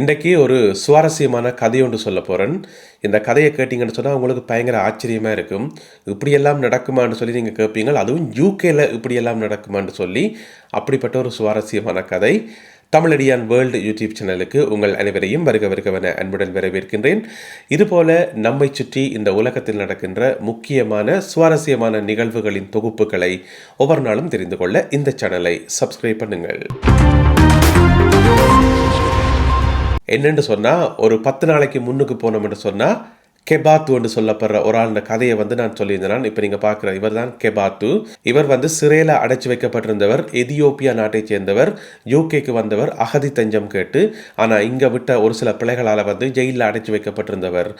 இன்றைக்கு ஒரு சுவாரஸ்யமான கதை ஒன்று சொல்ல போகிறேன் இந்த கதையை கேட்டிங்கன்னு சொன்னால் உங்களுக்கு பயங்கர ஆச்சரியமாக இருக்கும். இப்படியெல்லாம் நடக்குமான்னு சொல்லி நீங்கள் கேட்பீங்க அதுவும் யூகேல இப்படியெல்லாம் நடக்குமான்னு சொல்லி அப்படிப்பட்ட ஒரு சுவாரஸ்யமான கதை. தமிழடியான் வேர்ல்டு யூடியூப் சேனலுக்கு உங்கள் அனைவரையும் வருக வருகவன அன்புடன் வரவேற்கின்றேன். இதுபோல நம்மை சுற்றி இந்த உலகத்தில் நடக்கின்ற முக்கியமான சுவாரஸ்யமான நிகழ்வுகளின் தொகுப்புகளை ஒவ்வொரு நாளும் தெரிந்து கொள்ள இந்த சேனலை சப்ஸ்கிரைப் பண்ணுங்கள். என்னென்னு சொன்னால் ஒரு பத்து நாளைக்கு முன்னுக்கு போனோம்னு சொன்னால் கெபாத்து என்று சொல்லப்படுற ஒரு ஆளுடைய கதையை வந்து நான் சொல்லியிருந்தேன். இப்போ நீங்கள் பார்க்குற இவர் தான் கெபாத்து. இவர் வந்து சிறையில் அடைச்சி வைக்கப்பட்டிருந்தவர் எதியோப்பியா நாட்டை சேர்ந்தவர் யூகேக்கு வந்தவர் அகதி தஞ்சம் கேட்டு ஆனால் இங்கே விட்ட ஒரு சில பிள்ளைகளால் வந்து ஜெயிலில் அடைச்சி வைக்கப்பட்டிருந்தவர்.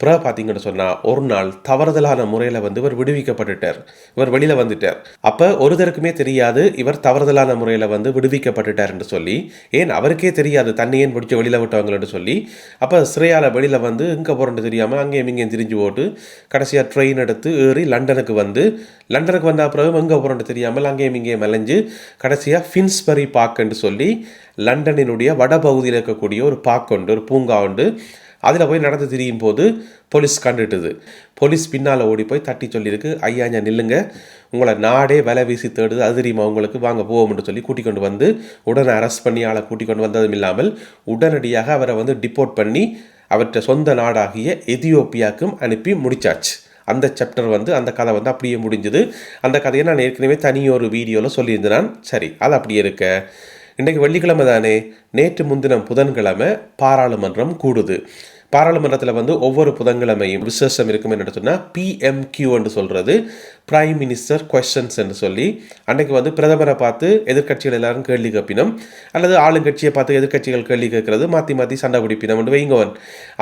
பிற பார்த்தீங்கன்னு சொன்னால் ஒரு நாள் தவறுதலான முறையில் வந்து இவர் விடுவிக்கப்பட்டுட்டார். இவர் வெளியில் வந்துட்டார். அப்போ ஒருத்தருக்குமே தெரியாது இவர் தவறுதலான முறையில் வந்து விடுவிக்கப்பட்டுட்டார் என்று சொல்லி ஏன் அவருக்கே தெரியாது தன்னை ஏன் பிடிச்சி வெளியில் விட்டவங்கன்னு சொல்லி அப்போ சிறையால் வெளியில் வந்து இங்கே போகிறோன்னு தெரியாமல் அங்கேயும் இங்கேயும் திரிஞ்சு போட்டு கடைசியாக ட்ரெயின் எடுத்து ஏறி லண்டனுக்கு வந்து லண்டனுக்கு வந்த பிறகு எங்கே போகிறோன்னு தெரியாமல் அங்கேயும் இங்கேயும் மலைஞ்சு கடைசியாக ஃபின்ஸ்பரி பார்க்குன்னு சொல்லி லண்டனினுடைய வடபகுதியில் இருக்கக்கூடிய ஒரு பார்க் உண்டு ஒரு பூங்கா உண்டு அதில் போய் நடந்து திரியும் போது போலீஸ் கண்டுட்டுது போலீஸ் பின்னால் ஓடி போய் தட்டி சொல்லியிருக்கு ஐயா ஞா நில்லுங்க உங்களை நாடே விலை வீசி தேடுது அது தெரியுமா உங்களுக்கு வாங்க போவோம்னு சொல்லி கூட்டிக் கொண்டு வந்து உடனே அரெஸ்ட் பண்ணி ஆளை கூட்டிக் கொண்டு வந்ததும் இல்லாமல் உடனடியாக அவரை வந்து டிப்போர்ட் பண்ணி அவற்றை சொந்த நாடாகிய எதியோப்பியாவுக்கும் அனுப்பி முடிச்சாச்சு. அந்த சாப்டர் வந்து அந்த கதை வந்து அப்படியே முடிஞ்சுது. அந்த கதையை நான் ஏற்கனவே தனி ஒரு வீடியோவில் சொல்லியிருந்தேன். சரி அது அப்படியே இருக்க. இன்றைக்கு வெள்ளிக்கிழமை தானே? நேற்று முன்தினம் புதன்கிழமை பாராளுமன்றம் கூடுது. பாராளுமன்றத்தில் வந்து ஒவ்வொரு புதன்கிழமையும் விசேஷம் இருக்கும் என்ன சொன்னால் பிஎம்கியூ என்று சொல்கிறது பிரைம் மினிஸ்டர் கொஸ்டின்ஸ் என்று சொல்லி அன்றைக்கு வந்து பிரதமரை பார்த்து எதிர்க்கட்சிகள் எல்லாரும் கேள்வி கேட்பினோம் அல்லது ஆளுங்கட்சியை பார்த்து எதிர்க்கட்சிகள் கேள்வி கேட்கறது மாற்றி மாற்றி சண்டை பிடிப்பினம் என்று வைங்கவன்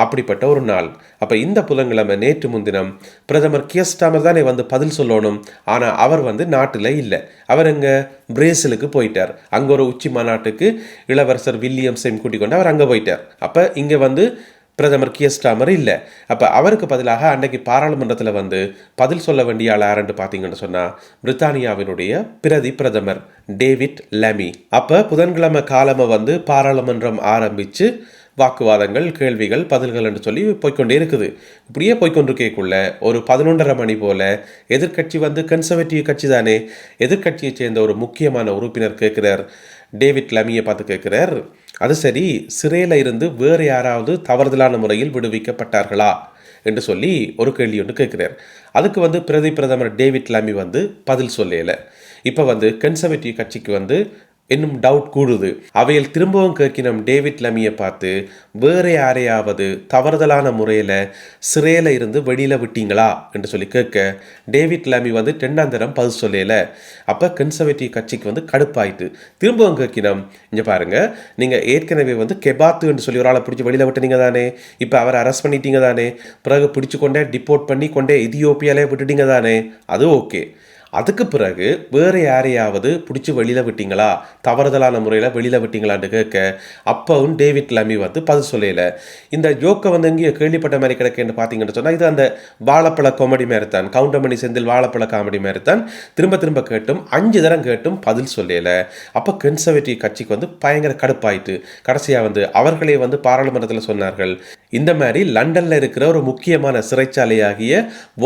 அப்படிப்பட்ட ஒரு நாள். அப்போ இந்த புதன்கிழமை நேற்று முன்தினம் பிரதமர் கியஸ்டாமர் தானே வந்து பதில் சொல்லணும். ஆனால் அவர் வந்து நாட்டில் இல்லை. அவர் எங்கே? பிரேசிலுக்கு போயிட்டார். அங்கே ஒரு உச்சி மாநாட்டுக்கு இளவரசர் வில்லியம்ஸையும் கூட்டிக் கொண்டு அவர் அங்கே போயிட்டார். அப்போ இங்கே வந்து பிரதமர் கியஸ்டாமர் இல்லை. அப்போ அவருக்கு பதிலாக அன்னைக்கு பாராளுமன்றத்தில் வந்து பதில் சொல்ல வேண்டிய ஆள் யாருன்னு பார்த்தீங்கன்னு சொன்னால் பிரித்தானியாவினுடைய பிரதி பிரதமர் டேவிட் லெமி. அப்போ புதன்கிழமை காலமை வந்து பாராளுமன்றம் ஆரம்பித்து வாக்குவாதங்கள் கேள்விகள் பதில்கள் என்று சொல்லி போய்க்கொண்டே இருக்குது. இப்படியே போய்க்கொண்டிருக்கேக்குள்ள ஒரு பதினொன்றரை மணி போல் எதிர்க்கட்சி வந்து கன்சர்வேட்டிவ் கட்சி தானே எதிர்க்கட்சியை சேர்ந்த ஒரு முக்கியமான உறுப்பினர் கேட்கிறார் டேவிட் லமியை பார்த்து கேட்கிறார் அது சரி சிறையில் இருந்து வேறு யாராவது தவறுதலான முறையில் விடுவிக்கப்பட்டார்களா என்று சொல்லி ஒரு கேள்வி ஒன்று கேட்குறார். அதுக்கு வந்து பிரதி பிரதமர் டேவிட் லாமி வந்து பதில் சொல்லலை. இப்போ வந்து கன்சர்வேட்டிவ் கட்சிக்கு வந்து இன்னும் டவுட் கூடுது அவையில் திரும்பவும் கேட்கினோம் டேவிட் லமியை பார்த்து வேறு யாரையாவது தவறுதலான முறையில் சிறையில் இருந்து வெளியில் விட்டீங்களா? என்று சொல்லி கேட்க டேவிட் லமி வந்து ரெண்டாந்தரம் பதில் சொல்லல. அப்போ கன்சர்வேட்டிவ் கட்சிக்கு வந்து கடுப்பாயிட்டு. திரும்பவும் கேட்கினோம் இங்கே பாருங்கள் நீங்கள் ஏற்கனவே வந்து கெபாத்து என்று சொல்லி ஒரு ஆளை பிடிச்சி வெளியில் விட்டுனீங்க தானே? இப்போ அவரை அரெஸ்ட் பண்ணிட்டீங்க தானே? பிறகு பிடிச்சு கொண்டே டிப்போர்ட் பண்ணி கொண்டே எதியோப்பியாலே விட்டுட்டீங்க தானே? அது ஓகே அதுக்கு பிறகு வேறு யாரையாவது பிடிச்சி வெளியில் விட்டீங்களா? தவறுதலான முறையில் வெளியில் விட்டீங்களான்னு கேட்க அப்பவும் டேவிட் லமி வந்து பதில் சொல்லலை. இந்த ஜோக்கை வந்து எங்கேயோ கேள்விப்பட்ட மாதிரி கிடக்குன்னு பார்த்தீங்கன்னு சொன்னால் இது அந்த வாழைப்பழ காமெடி மாதிரி தான் கவுண்டமணி செந்தில் வாழைப்பழ காமெடி மாதிரி தான் திரும்ப திரும்ப கேட்டும் அஞ்சு தரம் கேட்டும் பதில் சொல்லலை. அப்போ கன்சர்வேட்டிவ் கட்சிக்கு வந்து பயங்கர கடுப்பாயிட்டு கடைசியாக வந்து அவர்களே வந்து பாராளுமன்றத்தில் சொன்னார்கள். இந்த மாதிரி லண்டனில் இருக்கிற ஒரு முக்கியமான சிறைச்சாலையாகிய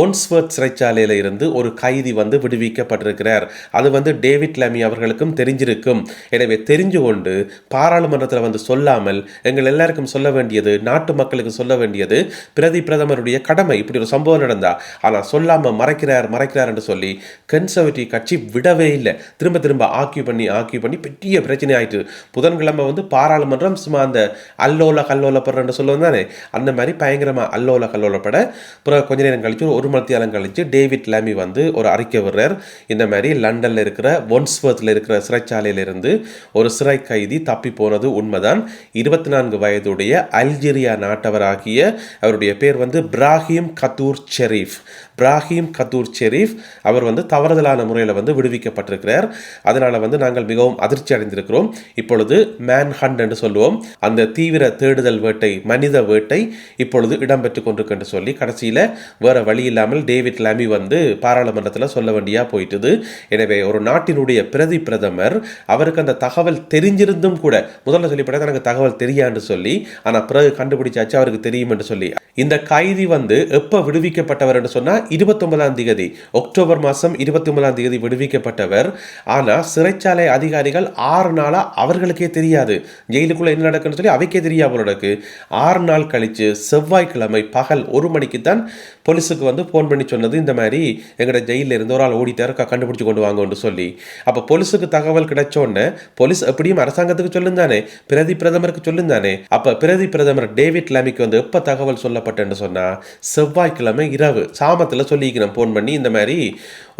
ஒன்ஸ்வர்த் சிறைச்சாலையில் இருந்து ஒரு கைதி வந்து விடுவிக்கப்பட்டிருக்கிறார். அது வந்து டேவிட் லேமி அவர்களுக்கும் தெரிஞ்சிருக்கும். எனவே தெரிஞ்சு கொண்டு பாராளுமன்றத்தில் வந்து சொல்லாமல் எங்கள் எல்லாருக்கும் சொல்ல வேண்டியது நாட்டு மக்களுக்கு சொல்ல வேண்டியது பிரதி பிரதமருடைய கடமை. இப்படி ஒரு சம்பவம் நடந்தா ஆனால் சொல்லாமல் மறைக்கிறார் மறைக்கிறார் என்று சொல்லி கன்சர்வேட்டிவ் கட்சி விடவே இல்லை. திரும்ப திரும்ப ஆக்கியூ பண்ணி ஆக்கியூ பண்ணி பெரிய பிரச்சனை ஆயிட்டு. புதன்கிழமை வந்து பாராளுமன்றம் சும்மா அந்த அல்லோல கல்லோலப்படுறன்னு சொல்லுவோம் தானே? அந்த மாதிரி பயங்கரமாக அல்லோல கல்லோலப்பட அப்புறம் கொஞ்ச நேரம் கழிச்சு ஒரு மணி நேரம் கழிச்சு டேவிட் லேமி வந்து ஒரு அறிக்கை விடுறார் இந்த மாதிரி லண்டனில் இருக்கிற ஒன்ஸ்வர்த்தில் இருக்கிற சிறைச்சாலையிலிருந்து ஒரு சிறை கைதி தப்பி போனது உண்மைதான். இருபத்தி நான்கு வயதுடைய அல்ஜீரியா நாட்டவராகிய அவருடைய பேர் வந்து Brahim Kaddour Sherif. Brahim Kaddour Sherif அவர் வந்து தவறுதலான முறையில் வந்து விடுவிக்கப்பட்டிருக்கிறார். அதனால் வந்து நாங்கள் மிகவும் அதிர்ச்சி அடைந்திருக்கிறோம். இப்பொழுது மேன் ஹண்ட் என்று சொல்லுவோம். அந்த தீவிர தேடுதல் வேட்டை மனித வேட்டை இப்பொழுது இடம்பெற்று கொண்டிருக்கு சொல்லி கடைசியில் வேற வழி இல்லாமல் டேவிட் லாமி வந்து பாராளுமன்றத்தில் சொல்ல வேண்டியா போயிட்டுது. எனவே ஒரு நாட்டினுடைய பிரதி பிரதமர் அவருக்கு அந்த தகவல் தெரிஞ்சிருந்தும் கூட முதல்ல சொல்லிப்பட எனக்கு தகவல் தெரியான்னு சொல்லி ஆனால் பிறகு கண்டுபிடிச்சாச்சு அவருக்கு தெரியும் என்று சொல்லி. இந்த கைதி வந்து எப்போ விடுவிக்கப்பட்டவர் என்று சொன்னால் இருபத்தொன்பதாம் தேதி அக்டோபர் மாதம் இருபத்தி ஒன்பதாம் தேதி விடுவிக்கப்பட்டவர். ஆனால் சிறைச்சாலை அதிகாரிகள் ஆறு நாளாக அவர்களுக்கே தெரியாது. ஜெயிலுக்குள்ளே என்ன நடக்குன்னு சொல்லி அவைக்கே தெரியாது அவர்களுக்கு ஆறு நாள் கழித்து செவ்வாய்க்கிழமை பகல் ஒரு மணிக்கு தான் போலீஸுக்கு வந்து ஃபோன் பண்ணி சொன்னது இந்த மாதிரி எங்களோட ஜெயிலில் இருந்து ஒரு ஆள் ஓடிட்டார் க- கொண்டு வாங்கன்னு சொல்லி. அப்போ போலீஸுக்கு தகவல் கிடைச்ச உடனே போலீஸ் எப்படியும் அரசாங்கத்துக்கு சொல்லுந்தானே பிரதி பிரதமருக்கு சொல்லுந்தானே அப்போ பிரதி பிரதமர் டேவிட் லாமிக்கு வந்து எப்போ தகவல் சொல்லப்பட்டேன்னு சொன்னால் செவ்வாய்க்கிழமை இரவு சாமத்தில் சொல்லிக்கிறேன். ஃபோன் பண்ணி இந்த மாதிரி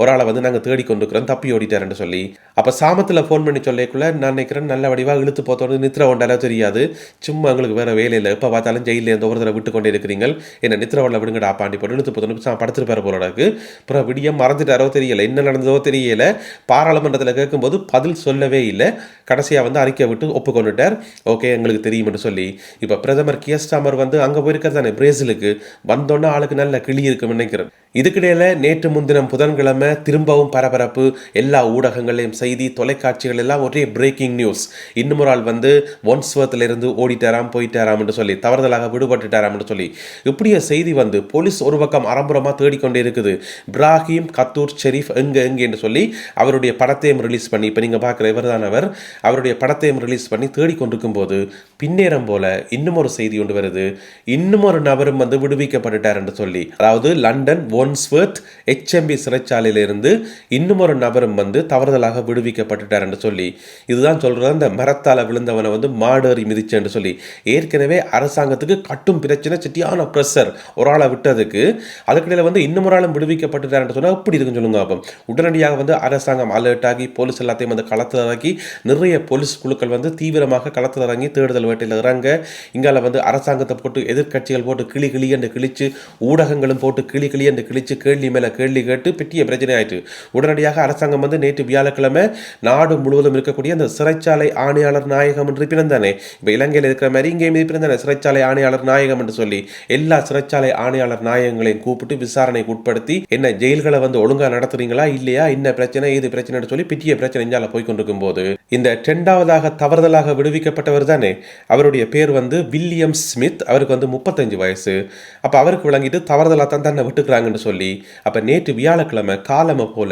ஒரு ஆளை வந்து நாங்கள் தேடி கொண்டுக்கிறோம் தப்பி ஓடிட்டாருன்னு சொல்லி. அப்போ சாமத்தில் ஃபோன் பண்ணி சொல்லக்குள்ள நான் நினைக்கிறேன் நல்ல வடிவாக இழுத்து போத்தோடு நித்திர ஒன்றால தெரியாது. சும்மா எங்களுக்கு வேறு வேலை இல்லை. எப்போ பார்த்தாலும் ஜெயிலில் இருந்து ஒரு தடவை விட்டு கொண்டே இருக்கிறீங்க என்ன நித்திர ஒன்றில் விடுங்கடா பாண்டி போட்டு இழுத்து போத்தோன்னு படுத்துருப்பாரு போலடாக்கு அப்புறம் விடிய மறந்துட்டாரோ தெரியல. என்ன நடந்ததோ தெரியல. பாராளுமன்றத்தில் கேட்கும்போது பதில் சொல்லவே இல்லை. கடைசியாக வந்து அறிக்கை விட்டு ஒப்புக்கொண்டுட்டார். ஓகே எங்களுக்கு தெரியும்னு சொல்லி. இப்போ பிரதமர் கியஸ்டாமர் வந்து அங்கே போயிருக்கார் தானே பிரேசிலுக்கு. வந்தோன்னே ஆளுக்கு நல்ல கிளி இருக்கும்னு நினைக்கிறேன். இதுக்கிடையில் நேற்று முன்தினம் புதன்கிழமை திரும்பவும் பரபரப்பு எல்லா ஊடகங்களையும் செய்தி தொலைக்காட்சிகள் எல்லாம் ஒரே பிரேக்கிங் நியூஸ் இன்னும் ஒரு ஆள் வந்து ஒன்ஸ்வர்த்ல இருந்து ஓடிட்டாராம் என்று சொல்லி தவறுதலாக விடுபட்டுட்டாராம்னு சொல்லி இப்படிய செய்தி வந்து போலீஸ் ஒரு பக்கம் அரம்புறமாக தேடிக்கொண்டே இருக்குது. இப்ராஹிம் கத்தூர் ஷெரீஃப் எங்க எங்க என்று சொல்லி அவருடைய படத்தையும் ரிலீஸ் பண்ணி இப்போ நீங்கள் பார்க்குற இவர் தான் அவர் அவருடைய படத்தையும் ரிலீஸ் பண்ணி தேடிக்கொண்டிருக்கும் போது பின்னேரம் போல இன்னும் ஒரு செய்தி ஒன்று வருது. இன்னும் ஒரு நபரும் வந்து விடுவிக்கப்பட்டுட்டார் என்று சொல்லி அதாவது லண்டன் ஒன்ஸ்வர்த் எச்எம்பி சிறைச்சாலையிலிருந்து இன்னும் ஒரு நபரும் வந்து தவறுதலாக விடுவிக்கப்பட்டுட்டார் என்று சொல்லி இதுதான் சொல்கிறது அந்த மரத்தால் விழுந்தவனை வந்து மாடேறி மிதிச்சேன்னு சொல்லி. ஏற்கனவே அரசாங்கத்துக்கு கட்டும் பிரச்சனை சிட்டியான ப்ரெஷர் ஒரு ஆளை விட்டதுக்கு அதுக்கிடையில் வந்து இன்னும் ஒரு ஆளும் விடுவிக்கப்பட்டுட்டாருன்னு சொன்னால் எப்படி இருக்குன்னு சொல்லுங்க அப்போ உடனடியாக வந்து அரசாங்கம் அலர்ட் ஆகி போலீஸ் எல்லாத்தையும் வந்து களத்தில் இறக்கி நிறைய போலீஸ் குழுக்கள் வந்து தீவிரமாக களத்தில் இறங்கி தேடுதல் வேட்டையில் இறங்க இங்கால வந்து அரசாங்கத்தை போட்டு எதிர்க்கட்சிகள் போட்டு கிளி கிளி என்று கிழிச்சு ஊடகங்களும் போட்டு கிளி கிளி என்று கிழிச்சு கேள்வி மேலே கேள்வி கேட்டு பெரிய பிரச்சனை ஆயிட்டு. உடனடியாக அரசாங்கம் வந்து நேற்று வியாழக்கிழமை நாடு முழுவதும் இருக்கக்கூடிய அந்த சிறைச்சாலை ஆணையாளர் நாயகம் என்று பிறந்தானே. இப்போ இலங்கையில் இருக்கிற மாதிரி இங்கேயும் பிறந்தானே. சிறைச்சாலை ஆணையாளர் நாயகம் என்று சொல்லி எல்லா சிறைச்சாலை ஆணையாளர் நாயகங்களையும் கூப்பிட்டு விசாரணைக்கு உட்படுத்தி என்ன ஜெயில்களை வந்து ஒழுங்காக நடத்துறீங்களா இல்லையா என்ன பிரச்சனை ஏது பிரச்சனைன்னு சொல்லி பெரிய பிரச்சனை இஞ்சால போய் கொண்டிருக்கும் போது இந்த இரண்டாவதாக தவறுதலாக விடுவிக்கப்பட்டவர் தானே. அவருடைய பேர் வந்து வில்லியம் ஸ்மித். அவருக்கு வந்து முப்பத்தஞ்சு வயசு. அப்போ அவருக்கு விளங்கிட்டு தவறுதலாக தான் தன்னை விட்டுக்கிறாங்கன்னு சொல்லி அப்போ நேற்று வியாழக்கிழமை காலமை போல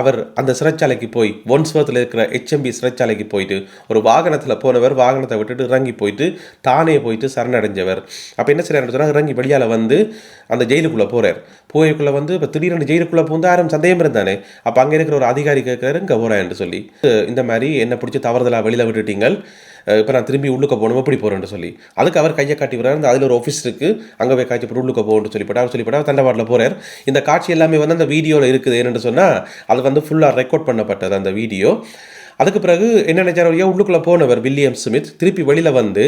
அவர் அந்த சிறைச்சாலைக்கு போய் ஒன்ஸ்வர்த்தில் இருக்கிற ஹெச்எம்பி சிறைச்சாலைக்கு போயிட்டு ஒரு வாகனத்தில் போனவர் வாகனத்தை விட்டுட்டு இறங்கி போயிட்டு தானே போயிட்டு சரணடைஞ்சவர். அப்போ என்ன செய்யறாரு சொன்னால் இறங்கி வெளியால் வந்து அந்த ஜெயிலுக்குள்ளே போறார். போய்க்குள்ளே வந்து இப்போ திடீர்னு ஜெயிலுக்குள்ளே பூந்து யாரும் சந்தேகம் இருந்தானே அப்போ அங்கே இருக்கிற ஒரு அதிகாரி கேட்குறாரு இங்கே போகிறேன் சொல்லி. இந்த மாதிரி என்ன பிடிச்சி தவறுதலாக வெளியில் விட்டுட்டீங்கள். இப்போ நான் திரும்பி உள்ளுக்க போகணும் எப்படி போகிறேன்னு சொல்லி. அதுக்கு அவர் கையை காட்டி வர்றாரு அதில் ஒரு ஆஃபீஸ் இருக்குது அங்கே போய் காய்ச்சி போட்டு உள்ளுக்க போகணும்னு சொல்லிப்பட்டு அவர் சொல்லிப்பட்டு அவர் தண்டவாட்டில் போகிறார் இந்த காட்சி எல்லாமே வந்து அந்த வீடியோவில் இருக்குது. என்னென்னு சொன்னால் அது வந்து ஃபுல்லாக ரெக்கார்ட் பண்ணப்பட்டது அந்த வீடியோ அதுக்கு பிறகு என்ன நினைச்சார் ஐயா உள்ளுக்குள்ளே போனவர் வில்லியம் ஸ்மித். திருப்பி வெளியில் வந்து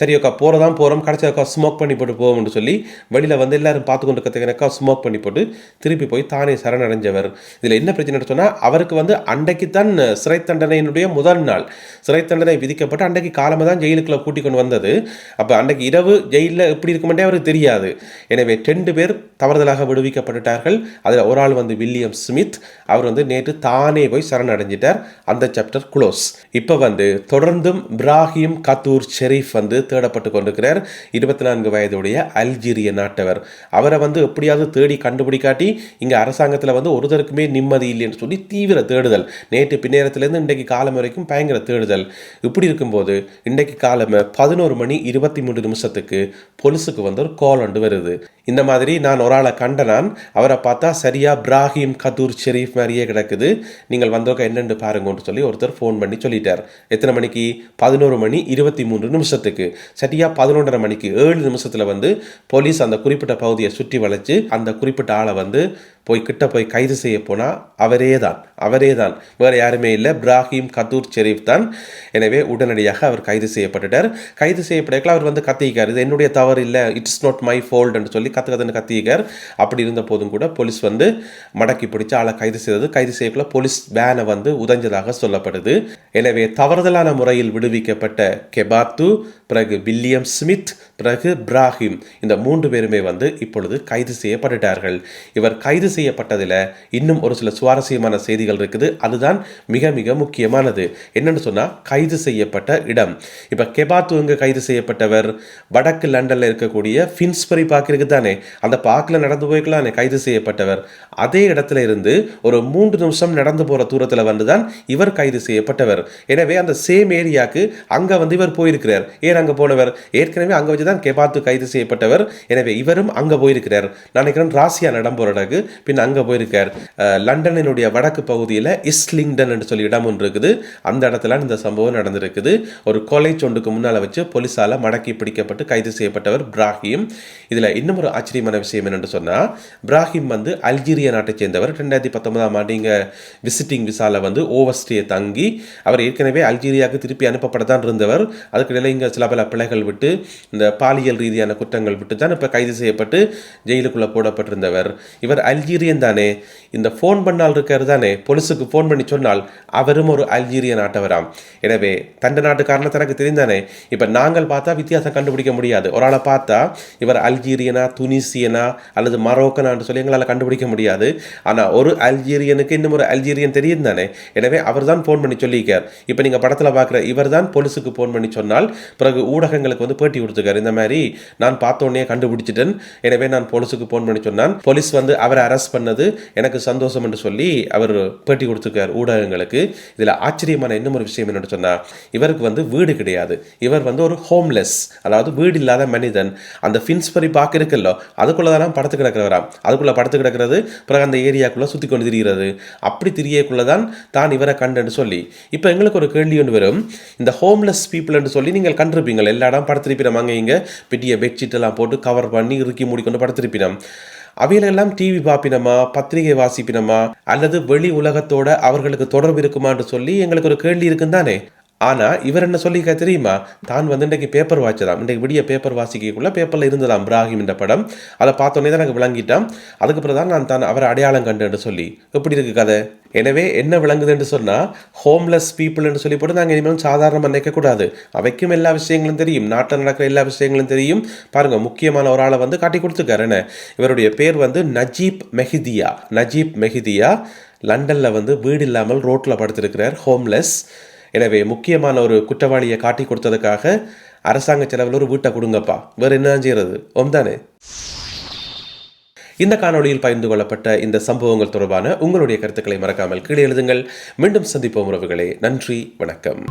சரி அக்கா போகிறதான் போகிறோம் கடைசி அக்கா ஸ்மோக் பண்ணி போட்டு போவோம்னு சொல்லி வெளியில் வந்து எல்லாரும் பார்த்து கொண்டு கற்றுக்கிறக்கா ஸ்மோக் பண்ணி போட்டு திருப்பி போய் தானே சரணடைஞ்சவர். இதில் என்ன பிரச்சனை சொன்னால் அவருக்கு வந்து அன்றைக்கு தான் சிறை தண்டனையினுடைய முதல் நாள். சிறை தண்டனை விதிக்கப்பட்டு அன்றைக்கு காலமாக தான் ஜெயிலுக்குள்ளே கூட்டி கொண்டு வந்தது. அப்போ அன்றைக்கு இரவு ஜெயிலில் எப்படி இருக்குமெண்டே அவருக்கு தெரியாது. எனவே ரெண்டு பேர் தவறுதலாக விடுவிக்கப்பட்டுட்டார்கள். அதில் ஒரு ஆள் வந்து வில்லியம் ஸ்மித். அவர் வந்து நேற்று தானே போய் சரணடைஞ்சிட்டார். அந்த சாப்டர் க்ளோஸ். இப்போ வந்து தொடர்ந்தும் இப்ராஹிம் கத்தூர் ஷெரீஃப் வந்து தேடப்பட்டு கொண்டிருக்கிறார். இருபத்தி நான்கு வயதுடைய அல்ஜீரிய நாட்டவர். அவரை வந்து எப்படியாவது தேடி கண்டுபிடிக்காட்டி இங்கே அரசாங்கத்தில் வந்து ஒருத்தருக்குமே நிம்மதி இல்லைன்னு சொல்லி தீவிர தேடுதல். நேற்று பின்னேரத்துலேருந்து இன்றைக்கு காலம் வரைக்கும் பயங்கர தேடுதல். இப்படி இருக்கும்போது இன்றைக்கு காலமே பதினோரு மணி இருபத்தி மூணு நிமிஷத்துக்கு பொலிஸுக்கு வந்து ஒரு கால் ஒன்று வருது. இந்த மாதிரி நான் ஒரு ஆளை கண்ட நான் அவரை பார்த்தா சரியா பிராஹிம் கதூர் ஷெரீஃப் மாதிரியே கிடக்குது. நீங்கள் வந்தவங்க என்னென்னு பாருங்கன்னு சொல்லி ஒருத்தர் ஃபோன் பண்ணி சொல்லிட்டார். எத்தனை மணிக்கு? பதினோரு மணி இருபத்தி மூன்று நிமிஷத்துக்கு. சரியாக பதினொன்றரை மணிக்கு ஏழு நிமிஷத்தில் வந்து போலீஸ் அந்த குறிப்பிட்ட பகுதியை சுற்றி வளைச்சு அந்த குறிப்பிட்ட ஆளை வந்து போய் கிட்ட போய் கைது செய்ய போனால் அவரே தான் அவரே தான் வேறு யாருமே இல்லை. இப்ராஹிம் கதூர் ஷெரீப் தான். எனவே உடனடியாக அவர் கைது செய்யப்பட்டுட்டார். கைது செய்யப்படக்கல அவர் வந்து கத்திக்கார் இது என்னுடைய தவறு இல்லை. இட்ஸ் நாட் மை ஃபோல்டுன்னு சொல்லி கத்து கத்துன்னு கத்திக்கார் அப்படி இருந்த போதும் கூட போலீஸ் வந்து மடக்கி பிடிச்சி ஆளை கைது செய்தது. கைது செய்யக்குள்ள போலீஸ் வேனை வந்து உதஞ்சதாக சொல்லப்படுது. எனவே தவறுதலான முறையில் விடுவிக்கப்பட்ட கெபாத்து பிறகு வில்லியம் ஸ்மித் பிறகு பிராஹிம் இந்த மூன்று பேருமே வந்து இப்பொழுது கைது செய்யப்பட்டுட்டார்கள். இவர் கைது செய்யப்பட்டதில் இன்னும் ஒரு சில சுவாரஸ்யமான செய்திகள் இருக்குது. அதுதான் மிக மிக முக்கியமானது. என்னன்னு சொன்னால் கைது செய்யப்பட்ட இடம். இப்போ கெபாத்துவங்க கைது செய்யப்பட்டவர்? வடக்கு லண்டனில் இருக்கக்கூடிய ஃபின்ஸ்பரி பார்க் இருக்குது தானே? அந்த பார்க்கில் நடந்து போய்க்கலானே கைது செய்யப்பட்டவர். அதே இடத்துல இருந்து ஒரு மூன்று நிமிஷம் நடந்து போகிற தூரத்தில் வந்து தான் இவர் கைது செய்யப்பட்டவர். எனவே அந்த சேம் ஏரியாவுக்கு அங்கே வந்து இவர் போயிருக்கிறார். ஏன் அங்கே போனவர்? ஏற்கனவே அங்கே வச்சு தான் கெபாத்து கைது செய்யப்பட்டவர். எனவே இவரும் அங்கே போயிருக்கிறார். நினைக்கிறேன் ராசியா நடம் போகிறடக்கு பின் அங்கே போயிருக்கார். லண்டனினுடைய வடக்கு பகுதியில் இஸ்லிங்டன் என்று சொல்லி இடம் ஒன்று இருக்குது. அந்த இடத்துல இந்த சம்பவம் நடந்திருக்குது. ஒரு கொலை சொண்டுக்கு முன்னால் வச்சு போலீஸால் மடக்கி பிடிக்கப்பட்டு கைது செய்யப்பட்டவர் பிராஹிம் இதில் இன்னும் ஒரு ஆச்சரியமான விஷயம் என்னென்னு சொன்னால் பிராஹிம் வந்து அல்ஜீரியா நாட்டை சேர்ந்தவர். ரெண்டாயிரத்தி பத்தொன்பதாம் ஆண்டு இங்கே விசிட்டிங் விசாவில் வந்து ஓவர்ஸ்டே தங்கி அவர் ஏற்கனவே அல்ஜீரியாவுக்கு திருப்பி அனுப்பப்பட தான் இருந்தவர் அதுக்கிடையில் இங்கே சில பல பிழைகள் விட்டு இந்த பாலியல் ரீதியான குற்றங்கள் விட்டு தான் இப்போ கைது செய்யப்பட்டு ஜெயிலுக்குள்ளே போடப்பட்டிருந்தவர். இவர் அல்ஜீரியன் தானே? இந்த ஃபோன் பண்ணால் இருக்கார் தானே? போலீஸுக்கு ஃபோன் பண்ணி சொன்னால் அவரும் ஒரு அல்ஜீரிய நாட்டவராம் எனவே தண்ட நாட்டுக்காரனை தனக்கு தெரிந்தானே? இப்போ நாங்கள் பார்த்தா வித்தியாசம் கண்டுபிடிக்க முடியாது. ஒரு ஆளை பார்த்தா இவர் அல்ஜீரியனா துனிசியனா அல்லது மரோக்கனான்னு சொல்லி எங்களால் கண்டுபிடிக்க முடியாது. ஆனால் ஒரு அல்ஜீரியனுக்கு இன்னும் ஒரு அல்ஜீரியன் தெரியும் தானே? எனவே அவர் தான் ஃபோன் பண்ணி சொல்லியிருக்கார். இப்போ நீங்கள் படத்தில் பார்க்குற இவர் தான் போலீஸுக்கு ஃபோன் பண்ணி சொன்னால் பிறகு ஊடகங்களுக்கு வந்து பேட்டி கொடுத்துருக்காரு. இந்த மாதிரி நான் பார்த்தோன்னே கண்டுபிடிச்சிட்டேன். எனவே நான் போலீஸுக்கு ஃபோன் பண்ணி சொன்னான். போலீஸ் வந்து அவரை அரெஸ்ட் பண்ணது எனக்கு சந்தோஷம் என்று சொல்லி அவர் பேட்டி கொடுத்துருக்கார் ஊடகங்களுக்கு. இதில் ஆச்சரியமான இன்னும் ஒரு விஷயம் என்னென்னு சொன்னால் இவருக்கு வந்து வீடு கிடையாது. இவர் வந்து ஒரு ஹோம்லெஸ் அதாவது வீடு இல்லாத மனிதன். அந்த ஃபின்ஸ்பரி பார்க்க இருக்குல்லோ அதுக்குள்ளே தான் படுத்து கிடக்கிறவராம். அதுக்குள்ளே படுத்து கிடக்கிறது பிறகு அந்த ஏரியாக்குள்ளே சுற்றி கொண்டு திரிகிறது. அப்படி திரியக்குள்ளே தான் தான் இவரை கண்டுன்னு சொல்லி. இப்போ எங்களுக்கு ஒரு கேள்வி ஒன்று வரும். இந்த ஹோம்லெஸ் பீப்புள்னு சொல்லி நீங்கள் கண்டிருப்பீங்கள். எல்லா இடம் படுத்திருப்பீங்க இங்கே. பெட்டிய பெட்ஷீட் எல்லாம் போட்டு கவர் பண்ணி இறுக்கி மூடிக்கொண்டு படுத்திருப்பினம். அவையிலெல்லாம் டிவி பார்ப்பினமா பத்திரிகை வாசிப்பினமா அல்லது வெளி உலகத்தோட அவர்களுக்கு தொடர்பு இருக்குமான்னு சொல்லி எங்களுக்கு ஒரு கேள்வி இருக்குந்தானே? ஆனால் இவர் என்ன சொல்லிக்க தெரியுமா? தான் வந்து இன்றைக்கு பேப்பர் வாய்ச்சதாம் இன்றைக்கு விடிய பேப்பர் வாசிக்கக்குள்ளே பேப்பரில் இருந்ததாம் இப்ராஹிம் என்ற படம். அதை பார்த்தோன்னே தான் எனக்கு விளங்கிட்டான் அதுக்கப்புறம் தான் நான் தான் அவரை அடையாளம் கண்டுன்னு சொல்லி. எப்படி இருக்கு கதை? எனவே என்ன விளங்குதுன்னு சொன்னால் ஹோம்லெஸ் பீப்புள்னு சொல்லி போட்டு நாங்கள் இனிமேலும் சாதாரணமாக நினைக்கக்கூடாது அவைக்கும் எல்லா விஷயங்களும் தெரியும். நாட்டில் நடக்கிற எல்லா விஷயங்களும் தெரியும். பாருங்கள் முக்கியமான ஒரு ஆளை வந்து காட்டி கொடுத்துருக்காரு. என்ன? இவருடைய பேர் வந்து நஜீப் மெஹிதியா. நஜீப் மெஹிதியா லண்டனில் வந்து வீடு இல்லாமல் ரோட்டில் படுத்திருக்கிறார். ஹோம்லெஸ் எனவே முக்கியமான ஒரு குற்றவாளியை காட்டி கொடுத்ததுக்காக அரசாங்க செலவில் ஒரு வீட்டை கொடுங்கப்பா. வேறு என்ன செய்யறது? ஒம்தானே இந்த காணொளியில் பகிர்ந்து கொள்ளப்பட்ட இந்த சம்பவங்கள் தொடர்பான உங்களுடைய கருத்துக்களை மறக்காமல் கீழே எழுதுங்கள். மீண்டும் சந்திப்போம் உறவுகளே. நன்றி வணக்கம்.